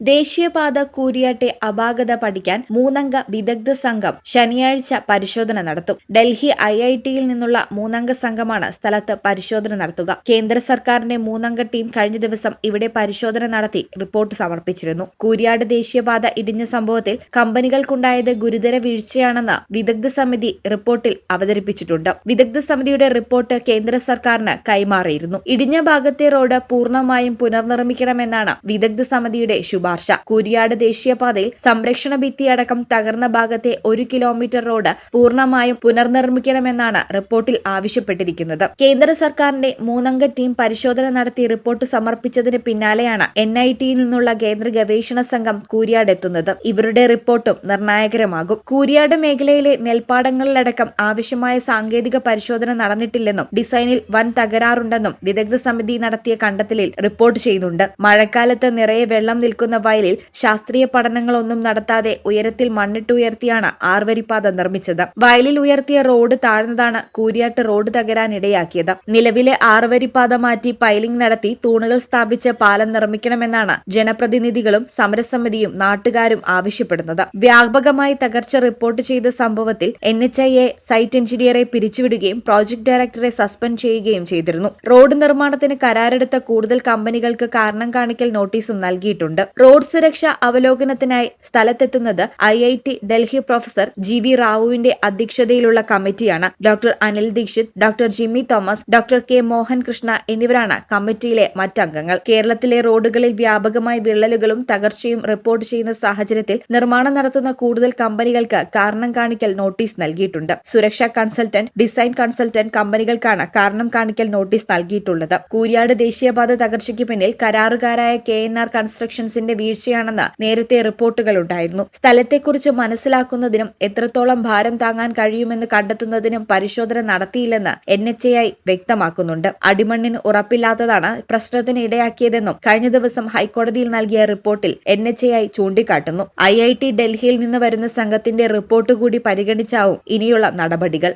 ദേശീയപാത കൂരിയാട്ടെ അപാകത പഠിക്കാൻ മൂന്നംഗ വിദഗ്ധ സംഘം ശനിയാഴ്ച പരിശോധന നടത്തും. ഡൽഹി ഐ ഐ ടിയിൽ നിന്നുള്ള മൂന്നംഗ സംഘമാണ് സ്ഥലത്ത് പരിശോധന നടത്തുക. കേന്ദ്ര സർക്കാരിന്റെ മൂന്നംഗ ടീം കഴിഞ്ഞ ദിവസം ഇവിടെ പരിശോധന നടത്തി റിപ്പോർട്ട് സമർപ്പിച്ചിരുന്നു. കൂരിയാട് ദേശീയപാത ഇടിഞ്ഞ സംഭവത്തിൽ കമ്പനികൾക്കുണ്ടായത് ഗുരുതര വീഴ്ചയാണെന്ന് വിദഗ്ധ സമിതി റിപ്പോർട്ടിൽ അവതരിപ്പിച്ചിട്ടുണ്ട്. വിദഗ്ധ സമിതിയുടെ റിപ്പോർട്ട് കേന്ദ്ര സർക്കാരിന് കൈമാറിയിരുന്നു. ഇടിഞ്ഞ ഭാഗത്തെ റോഡ് പൂർണമായും പുനർനിർമ്മിക്കണമെന്നാണ് വിദഗ്ധ സമിതിയുടെ ശുപാർശ കുരിയാട് ദേശീയപാതയിൽ സംരക്ഷണ ഭിത്തിയടക്കം തകർന്ന ഭാഗത്തെ ഒരു കിലോമീറ്റർ റോഡ് പൂർണമായും പുനർനിർമ്മിക്കണമെന്നാണ് റിപ്പോർട്ടിൽ ആവശ്യപ്പെട്ടിരിക്കുന്നത്. കേന്ദ്ര സർക്കാരിന്റെ മൂന്നംഗ ടീം പരിശോധന നടത്തി റിപ്പോർട്ട് സമർപ്പിച്ചതിന് പിന്നാലെയാണ് എൻ ഐ ടിയിൽ നിന്നുള്ള കേന്ദ്ര ഗവേഷണ സംഘം കൂരിയാട് എത്തുന്നത്. ഇവരുടെ റിപ്പോർട്ടും നിർണായകരമാകും. കൂരിയാട് മേഖലയിലെ നെൽപ്പാടങ്ങളിലടക്കം ആവശ്യമായ സാങ്കേതിക പരിശോധന നടന്നിട്ടില്ലെന്നും ഡിസൈനിൽ വൻ തകരാറുണ്ടെന്നും വിദഗ്ധ സമിതി നടത്തിയ കണ്ടെത്തലിൽ റിപ്പോർട്ട് ചെയ്യുന്നുണ്ട്. മഴക്കാലത്ത് നിറയെ വെള്ളം നിൽക്കുന്ന വയലിൽ ശാസ്ത്രീയ പഠനങ്ങളൊന്നും നടത്താതെ ഉയരത്തിൽ മണ്ണിട്ടുയർത്തിയാണ് ആർവരിപ്പാത നിർമ്മിച്ചത്. വയലിൽ ഉയർത്തിയ റോഡ് താഴ്ന്നതാണ് കൂരിയാട്ട് റോഡ് തകരാനിടയാക്കിയത്. നിലവിലെ ആർവരിപ്പാത മാറ്റി പൈലിംഗ് നടത്തി തൂണുകൾ സ്ഥാപിച്ച് പാലം നിർമ്മിക്കണമെന്നാണ് ജനപ്രതിനിധികളും സമരസമിതിയും നാട്ടുകാരും ആവശ്യപ്പെടുന്നത്. വ്യാപകമായി തകർച്ച റിപ്പോർട്ട് ചെയ്ത സംഭവത്തിൽ N H I A site എഞ്ചിനീയറെ പിരിച്ചുവിടുകയും പ്രോജക്ട് ഡയറക്ടറെ സസ്പെൻഡ് ചെയ്യുകയും ചെയ്തിരുന്നു. റോഡ് നിർമ്മാണത്തിന് കരാറെടുത്ത കൂടുതൽ കമ്പനികൾക്ക് കാരണം കാണിക്കൽ നോട്ടീസും നൽകിയിട്ടുണ്ട്. റോഡ് സുരക്ഷ അവലോകനത്തിനായി സ്ഥലത്തെത്തുന്നത് I I T Delhi professor G V റാവുവിന്റെ അധ്യക്ഷതയിലുള്ള കമ്മിറ്റിയാണ്. Doctor Anil Dikshit doctor Jimmy Thomas doctor K Mohan Krishna എന്നിവരാണ് കമ്മിറ്റിയിലെ മറ്റംഗങ്ങൾ. കേരളത്തിലെ റോഡുകളിൽ വ്യാപകമായി വിള്ളലുകളും തകർച്ചയും റിപ്പോർട്ട് ചെയ്യുന്ന സാഹചര്യത്തിൽ നിർമ്മാണം നടത്തുന്ന കൂടുതൽ കമ്പനികൾക്ക് കാരണം കാണിക്കൽ നോട്ടീസ് നൽകിയിട്ടുണ്ട്. സുരക്ഷാ കൺസൾട്ടന്റ് ഡിസൈൻ കൺസൾട്ടന്റ് കമ്പനികൾക്കാണ് കാരണം കാണിക്കൽ നോട്ടീസ് നൽകിയിട്ടുള്ളത്. കൂരിയാട് ദേശീയപാത തകർച്ചയ്ക്ക് പിന്നിൽ കരാറുകാരായ കെ എൻ ആർ കൺസ്ട്രക്ഷൻസിന്റെ വീഴ്ചയാണെന്ന് നേരത്തെ റിപ്പോർട്ടുകൾ ഉണ്ടായിരുന്നു. സ്ഥലത്തെക്കുറിച്ച് മനസ്സിലാക്കുന്നതിനും എത്രത്തോളം ഭാരം താങ്ങാൻ കഴിയുമെന്ന് കണ്ടെത്തുന്നതിനും പരിശോധന നടത്തിയില്ലെന്ന് എൻ എച്ച് ഐ വ്യക്തമാക്കുന്നുണ്ട്. അടിമണ്ണിന് ഉറപ്പില്ലാത്തതാണ് പ്രശ്നത്തിന് ഇടയാക്കിയതെന്നും കഴിഞ്ഞ ദിവസം ഹൈക്കോടതിയിൽ നൽകിയ റിപ്പോർട്ടിൽ എൻ എച്ച് ഐ ചൂണ്ടിക്കാട്ടുന്നു. ഐ ഐ ടി ഡൽഹിയിൽ നിന്ന് വരുന്ന സംഘത്തിന്റെ റിപ്പോർട്ട് കൂടി പരിഗണിച്ചാവും ഇനിയുള്ള നടപടികൾ.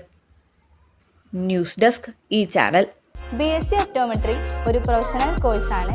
ന്യൂസ് ഡെസ്ക് ഈ channel. B S C optometry ഒരു പ്രൊഫഷണൽ കോഴ്സാണ്.